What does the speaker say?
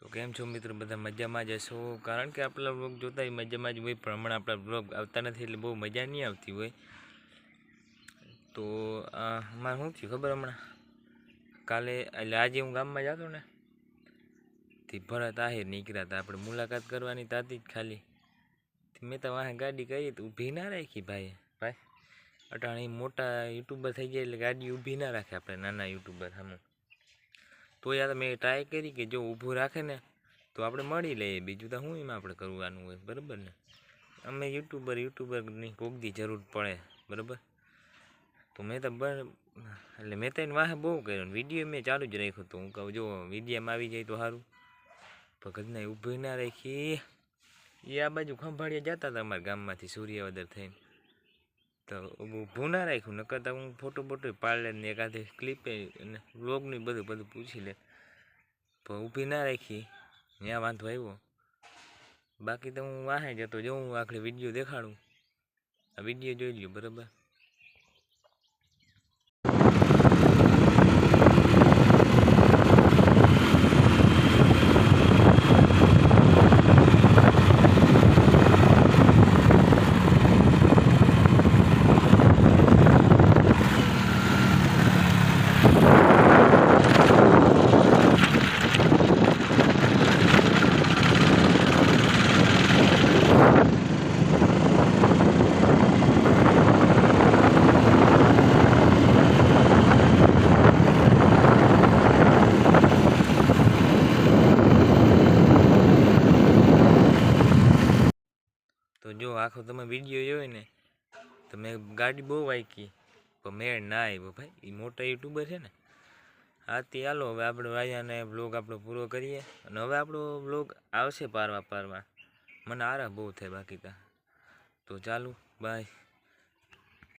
તો કેમ છો મિત્રો? બધા મજામાં જ હશો? કારણ કે આપણા બ્લોગ જોતા હોય મજામાં જ હોય, પણ હમણાં આપણા બ્લોગ આવતા નથી એટલે બહુ મજા નહીં આવતી હોય. તો અમારે શું થયું ખબર હમણાં? કાલે, એટલે આજે હું ગામમાં જતો ને, તે ભરત આહિર નીકળ્યા હતા. આપણે મુલાકાત કરવાની તાતી જ ખાલી. મેં તો વાહે ગાડી કરી તો ઊભી ના રાખી ભાઈ ભાઈ, અટાણે મોટા યુટ્યુબર થઈ ગયા એટલે ગાડી ઊભી ના રાખે આપણે નાના યુટ્યુબર સામું તો યાર મેં ટ્રાય કરી કે જો ઊભું રાખે ને, તો આપણે મળી લઈએ. બીજું તો શું એમાં આપણે કરવાનું હોય, બરાબર ને? અમે યુટ્યુબર યુટ્યુબરની કોકદી જરૂર પડે, બરાબર? તો મેં તો એટલે મેં તો એને વાહે બહુ કર્યો વીડિયો મેં ચાલુ જ રાખ્યો તો હું કહું, જો વિડીયોમાં આવી જાય તો સારું. ભગતને ઊભી ના રાખી. એ આ બાજુ ખંભાળીએ જતા હતા અમારા ગામમાંથી સૂર્યવદર થઈને. તો ઊભું ના રાખ્યું, નકર તો હું ફોટો બોટો પાડલે ને એકાદે ક્લિપે અને વ્લોગનું બધું બધું પૂછી લે પણ ઊભી ના રાખી, ત્યાં વાંધો આવ્યો. બાકી તો હું વાહે જતો જો હું આખરે વીડિયો દેખાડું. આ વીડિયો જોઈ લ્યો, બરાબર? તો જો આખો તમે વીડિયો જોયો ને, તો મેં ગાડી બહુ વાંકી પણ મેળ ના આવ્યો ભાઈ. એ મોટા યુટ્યુબર છે ને. હાથી હાલો, હવે આપણે વાયાને બ્લોગ આપણો પૂરો કરીએ. અને હવે આપણો બ્લોગ આવશે પારવા પારવા. મને આરા બહુ થાય બાકી તા. તો ચાલુ બાય